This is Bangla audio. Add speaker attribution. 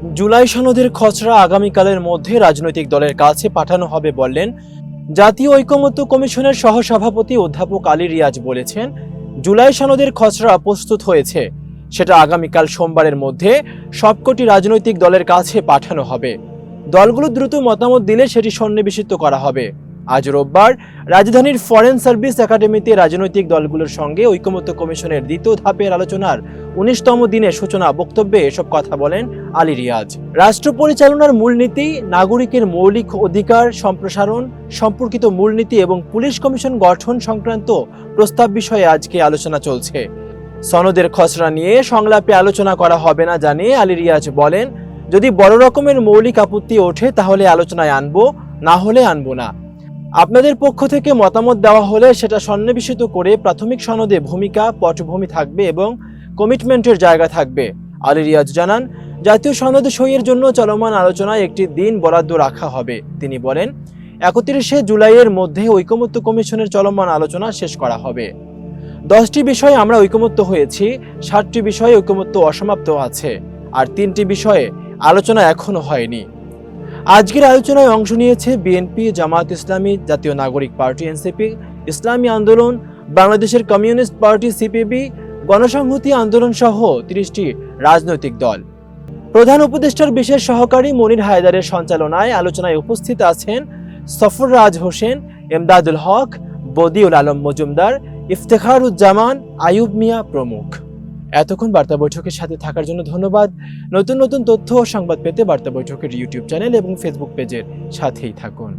Speaker 1: জুলাই সনদের খসড়া আগামীকালের মধ্যে রাজনৈতিক দলের কাছে পাঠানো হবে বললেন, জাতীয় ঐকমত্য কমিশনের সহসভাপতি অধ্যাপক আলী রিয়াজ বলেছেন, জুলাই সনদের খসড়া প্রস্তুত হয়েছে। সেটা আগামীকাল সোমবারের মধ্যে সবকটি রাজনৈতিক দলের কাছে পাঠানো হবে। দলগুলো দ্রুত মতামত দিলে সেটি সন্নিবেশিত করা হবে। আজ রোববার রাজধানীর ফরেন সার্ভিস একাডেমিতে রাজনৈতিক দলগুলোর সঙ্গে ঐকমত্য কমিশনের দ্বিতীয় ধাপের আলোচনার উনিশতম দিনের সূচনা বক্তব্যে এসব কথা বলেন আলী রিয়াজ। রাষ্ট্র পরিচালনার মূলনীতি নাগরিকের মৌলিক অধিকার সম্প্রসারণ, সম্পর্কিত মূলনীতি এবং পুলিশ কমিশন গঠন সংক্রান্ত প্রস্তাব বিষয়ে আজকে আলোচনা চলছে। সনদের খসড়া নিয়ে সংলাপে আলোচনা করা হবে না জানিয়ে আলী রিয়াজ বলেন, যদি বড় রকমের মৌলিক আপত্তি ওঠে তাহলে আলোচনায় আনব, না হলে আনব না। আপনাদের পক্ষ থেকে মতামত দেওয়া হলে সেটা সন্নিবেশিত করে প্রাথমিক সনদে ভূমিকা, পটভূমি থাকবে এবং কমিটমেন্টের জায়গা থাকবে। আলী রিয়াজ জানান, জাতীয় সনদ সইয়ের জন্য চলমান আলোচনায় একটি দিন বরাদ্দ রাখা হবে। তিনি বলেন, একত্রিশে জুলাইয়ের মধ্যে ঐকমত্য কমিশনের চলমান আলোচনা শেষ করা হবে। দশটি বিষয়ে আমরা ঐকমত্য হয়েছি, ষাটটি বিষয়ে ঐকমত্য অসমাপ্ত আছে, আর তিনটি বিষয়ে আলোচনা এখনও হয়নি। আজকের আলোচনায় অংশ নিয়েছে বিএনপি জামাত ইসলামী, জাতীয় নাগরিক পার্টি, এনসিপি, ইসলামী আন্দোলন, বাংলাদেশের কমিউনিস্ট পার্টি, সিপিবি গণসংহতি আন্দোলন সহ তিরিশটি রাজনৈতিক দল। প্রধান উপদেষ্টার বিশেষ সহকারী মনির হায়দারের সঞ্চালনায় আলোচনায় উপস্থিত আছেন সফররাজ হোসেন, এমদাদুল হক, বদিউল আলম মজুমদার, ইফতেখারুজ্জামান আয়ুব মিয়া প্রমুখ। এতক্ষণ বার্তা বৈঠকের সাথে থাকার জন্য ধন্যবাদ। নতুন নতুন তথ্য ও সংবাদ পেতে বার্তা বৈঠকের ইউটিউব চ্যানেল এবং ফেসবুক পেজের সাথেই থাকুন।